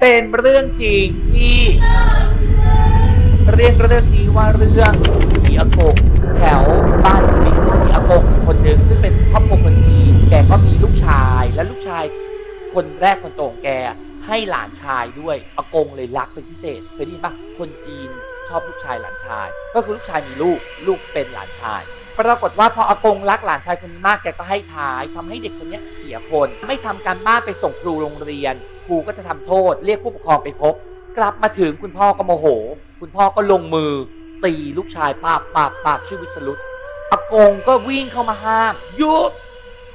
เป็นเรื่องจริงที่เรียกเรื่องนี้ว่าเรื่องผีอากงแถวบ้านมีผีอากงคนหนึ่งซึ่งเป็นครอบครัวคนจีนแกก็มีลูกชายและลูกชาย คนแรกคนโตของแกให้หลานชายด้วยอากงเลยรักเป็นพิเศษเคยได้ยินปะคนจีนชอบลูกชายหลานชาย ก็คือลูกชายมีลูกลูกเป็นหลานชาย ปรากฏว่าพออากงรักหลานชายคนนี้มากแกก็ให้ท้ายทำให้เด็กคนนี้เสียคน ไม่ทำการบ้านไปส่งครูโรงเรียน ครูก็จะทำโทษ เรียกผู้ปกครองไปพบ กลับมาถึงคุณพ่อก็โมโห คุณพ่อก็ลงมือ ตีลูกชายปาบปาบปาบชื่อวิสรุตอากงก็วิ่งเข้ามาห้ามหยุด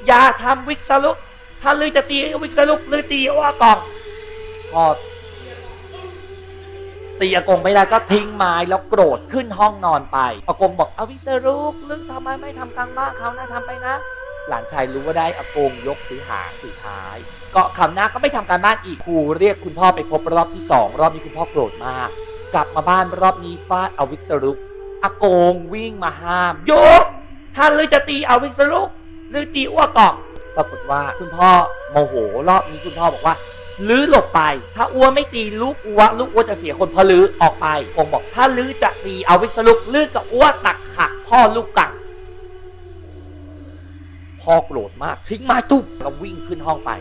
อย่าทำวิสรุตถ้าลือจะตีวิสรุตลือตีว่ากองพอ ตีอากงไม่ได้ก็ทิ้งไม้แล้วโกรธขึ้นห้องนอนไปอากงบอกเอาวิสรุตลึกทำไมไม่ทำกลางบ้านเขานะทำไปนะ หลานชายรู้ว่าได้อากงยกถือหางถือท้ายก็คำหน้าก็ไม่ทำการบ้านอีกครูเรียกคุณพ่อไปพบรอบที่สองรอบนี้คุณพ่อโกรธมาก กลับมาบ้านรอบนี้ฟาดเอาวิสรุปอากงวิ่งมาห้ามโยกถ้าเลยจะตีเอาวิสรุปหรือตีอ้วกกอกปรากฏว่าคุณพ่อโมโหรอบนี้คุณพ่อบอกว่า ลื้อหลบไป ถ้าอ้วไม่ตีลูกอ้วลูกอ้วจะเสียคนพอลื้อออกไปคงบอกถ้าลื้อจะตีเอาวิสรุปลื้อกับอ้วตักหักพ่อลูกกังพ่อโกรธมากทิ้งไม้ตุ๊บแล้ววิ่งขึ้นห้องไป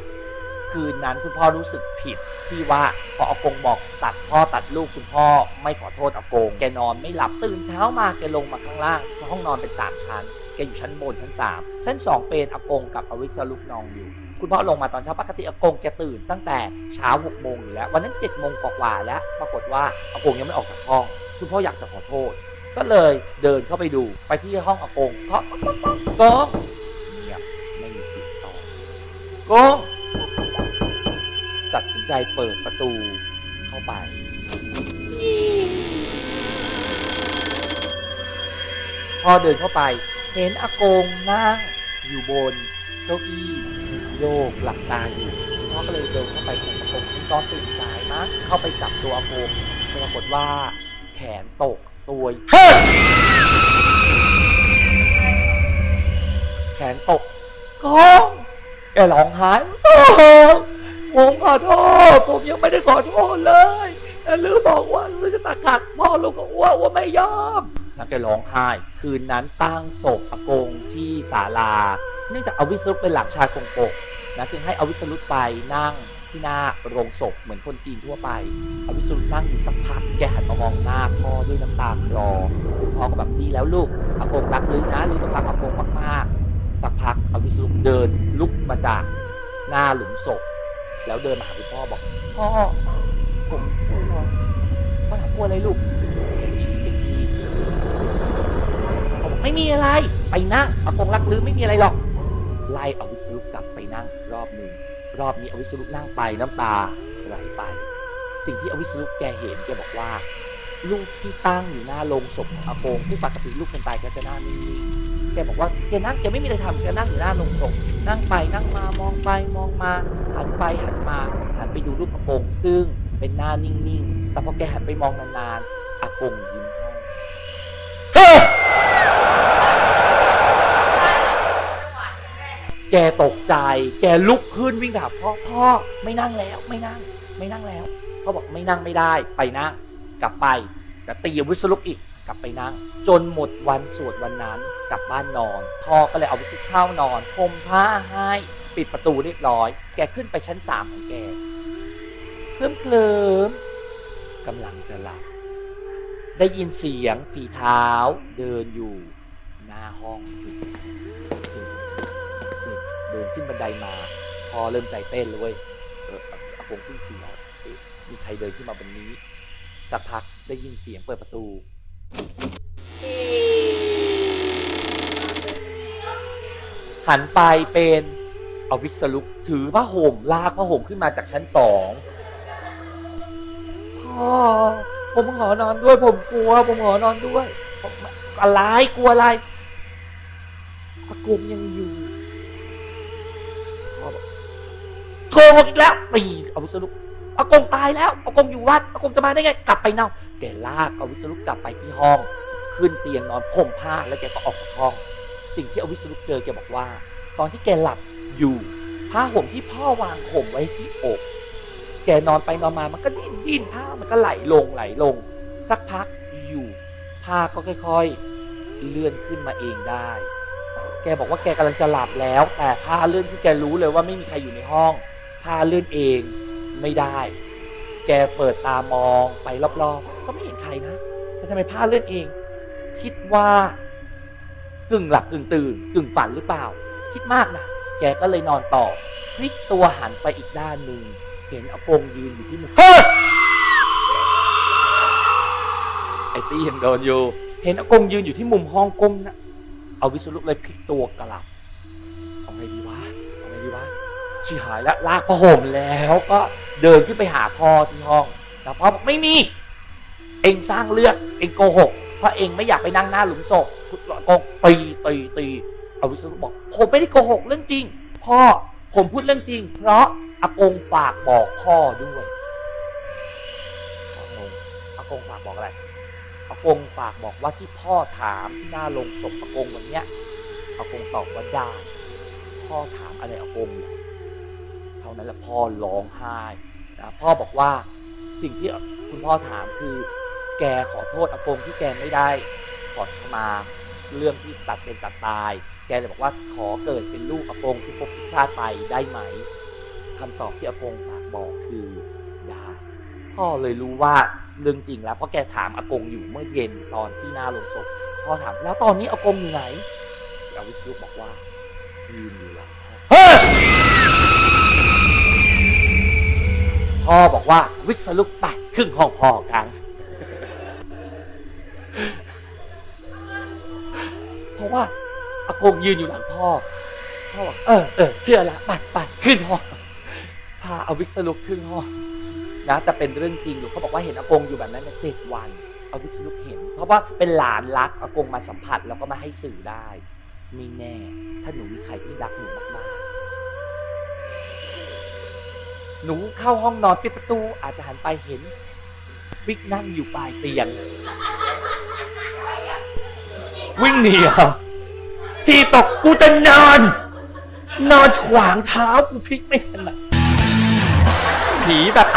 คืนนั้นคุณพ่อรู้สึกผิดที่ว่าพออากงบอกตัดพ่อตัดลูกคุณพ่อไม่ขอโทษอากงแกนอนไม่หลับตื่นเช้ามาแกลงมาข้างล่างห้องนอนเป็นสามชั้น แกอยู่ชั้นบนชั้นสามชั้นสองเป็นอากงกับอวิสลุกนองอยู่ คุณพ่อลงมาตอนเช้าปกติอากงแกตื่นตั้งแต่เช้าหกโมงอยู่แล้ววันนั้นเจ็ดโมงกว่าแล้ว ปรากฏว่าอากงยังไม่ออกจากห้อง คุณพ่ออยากจะขอโทษ ก็เลยเดินเข้าไปดูไปที่ห้องอากงเคาะก๊อกก๊อกก๊อกเงียบไม่มีเสียงตอบกงตัดสินใจเปิดประตูเข้าไปพอเดินเข้าไป เห็นอากงนั่งอยู่บนเก้าอี้โยกหลับตาอยู่คุณพ่อก็เลยเดินเข้าไปของอากงคุณตอนตื่นสายนะเข้าไปจับตัวอากงปรากฏว่าแขนตกตัวเฮ้ยแขนตกกองแกร้องไห้โอ้โหผมขอโทษผมยังไม่ได้ขอโทษเลยแต่ลือบอกว่าลือจะตักขัดพ่อลูกกับอ้วว่าไม่ยอม แล้วแกร้องไห้ คืนนั้นตั้งศพอากงที่ศาลา เนื่องจากอวิสรุตเป็นหลานชายกงกกนะจึงให้อวิสรุตไปนั่งที่หน้าโรงศพเหมือนคนจีนทั่วไป อวิสรุตนั่งอยู่สักพักแกหันมามองหน้าพ่อด้วยน้ำตาคลอพ่อก็แบบดีแล้วลูกอากงรักลือนะลือต้องรักอากงมากๆ สักพักอวิสรุตเดินลุกมาจากหน้าหลุมศพ แล้วเดินมาหาคุณพ่อบอกพ่อผมกลัวพ่อถามกลัวอะไรลูก ไม่มีอะไร ไปนั่งอากงรักลือไม่มีอะไรหรอกไล่อวิสรุกลับไปนั่งรอบหนึ่งรอบนี้อวิสรุนั่งไปน้ำตาไหลไป สิ่งที่อวิสรุแกเห็นแกบอกว่าลูกที่ตั้งอยู่หน้าโรงศพของอากงที่ปกติลูกคนตายแกจะหน้านิ่งแกบอกว่าแกนั่งแกไม่มีอะไรทำแกนั่งอยู่หน้าโรงศพนั่งไปนั่งมามองไปมองมาหันไปหันมาหันไปดูรูปอากงซึ่งเป็นหน้านิ่งๆ แต่พอแกหันไปมองนานๆอากงยิ้ม แกตกใจ แกลุกขึ้นวิ่งไปหาพ่อพ่อไม่นั่งแล้วไม่นั่ง ไม่นั่งแล้วพ่อบอกไม่นั่งไม่ได้ ไปนั่งกลับไปแต่ตีวิสรุกอีกกลับไปนั่ง จนหมดวันสวดวันนั้นกลับบ้านนอน พ่อก็เลยเอาวิสุเข้านอนห่มผ้าให้ปิดประตูเรียบร้อย แกขึ้นไปชั้นสามของแกเคลิ้มเคลิมกำลังจะหลับได้ยินเสียงฝีเท้าเดินอยู่ หน้าห้องตึกตึกตึก เดินขึ้นบันไดมา พอเริ่มใจเต้นเลยเอออากงขึ้นเสียงมีใครเดินขึ้นมาบนนี้ สักพักได้ยินเสียงเปิดประตูหันไปเป็นเอาวิกสลุกถือผ้าห่มลากผ้าห่มขึ้นมาจากชั้นสองพ่อผมขอนอนด้วยผมกลัว ผมขอนอนด้วยอะไรกลัวอะไรอากงยังอยู่ โกหกอีกแล้วปีเอาวิสลุกอากงตายแล้วอากงอยู่วัดอากงจะมาได้ไง กลับไปเน่าแกลากเอาวิสลุกกลับไปที่ห้อง ขึ้นเตียงนอนห่มผ้าแล้วแกก็ออกจากห้อง สิ่งที่อวิสรุกเจอแกบอกว่า ตอนที่แกหลับอยู่ผ้าห่มที่พ่อวางห่มไว้ที่อก แกนอนไปนอนมามันก็ดิ้นดิ้นผ้ามันก็ไหลลงไหลลง สักพักอยู่ผ้าก็ค่อยๆ เลื่อนขึ้นมาเองได้ แกบอกว่าแกกำลังจะหลับแล้ว แต่ผ้าเลื่อนที่แกรู้เลยว่าไม่มีใครอยู่ในห้อง ผ้าเลื่อนเองไม่ได้ แกเปิดตามองไปรอบๆ ก็ไม่เห็นใครนะแต่ทำไมผ้าเลื่อนเอง คิดว่ากึ่งหลับกึ่งตื่นกึ่งฝันหรือเปล่า คิดมากนะแกก็เลยนอนต่อพลิกตัวหันไปอีกด้านหนึ่งเห็นอากงยืนอยู่ที่มุมเฮ้ยไอ้ตี้ยังโดนอยู่ เห็นอากงยืนอยู่ที่มุมห้องก้มนะเอาวิศรุเลยพลิกตัวกลับ ชิหายแล้วลากผ้าห่มแล้วก็เดินขึ้นไปหาพ่อที่ห้องแล้วพ่อบอกไม่มี เองสร้างเลือดเองโกหกเพราะเองไม่อยากไปนั่งหน้าหลุมศพคุณกงตีตีตีเอาวิศนุบอกผมไม่ได้โกหกเรื่องจริง พ่อผมพูดเรื่องจริง เพราะอากงฝากบอกพ่อด้วยอากงฝากบอกอะไรอากงฝากบอกว่าที่พ่อถามที่หน้าลงศพอากงวันเนี้ยอากงตอบว่าได้พ่อถามอะไรอากงเหรอ เท่านั้นแหละพ่อร้องไห้นะพ่อบอกว่าสิ่งที่คุณพ่อถามคือ แกขอโทษอากงที่แกไม่ได้ขอขมาเรื่องที่ตัดเป็นตัดตาย แกเลยบอกว่าขอเกิดเป็นลูกอากงที่พบชาติไปได้ไหมคำตอบที่อากงฝากบอกคือได้พ่อเลยรู้ว่าเรื่องจริงแล้วเพราะแกถามอากงอยู่เมื่อเย็นตอนที่หน้าโรงศพพ่อถามแล้วตอนนี้อากงอยู่ไหนอาวิชุบอกว่ายืนอยู่หลัง พ่อบอกว่า วิศลุกไปครึ่งห้องพ่อกันเพราะว่าอากงยืนอยู่หลังพ่อพ่อบอกเออเออเชื่อละปัดปัดขึ้นห้องพาเอาวิกสลุกขึ้นห้องนะแต่เป็นเรื่องจริงอยู่เขาบอกว่าเห็นอากงอยู่แบบนั้นเจ็ดวันเอาวิกสลุกเห็น เพราะว่าเป็นหลานรักอากงมาสัมผัสแล้วก็มาให้สื่อได้ไม่แน่ ถ้าหนูมีใครที่รักหนูมาก หนูเข้าห้องนอนปิดประตู อาจจะหันไปเห็นวิกนั่งอยู่ปลายเตียง วิ่งหนีเหรอที่ตกกูจะนอน นอนขวางเท้ากูพลิกไม่ถนัดผีแบบ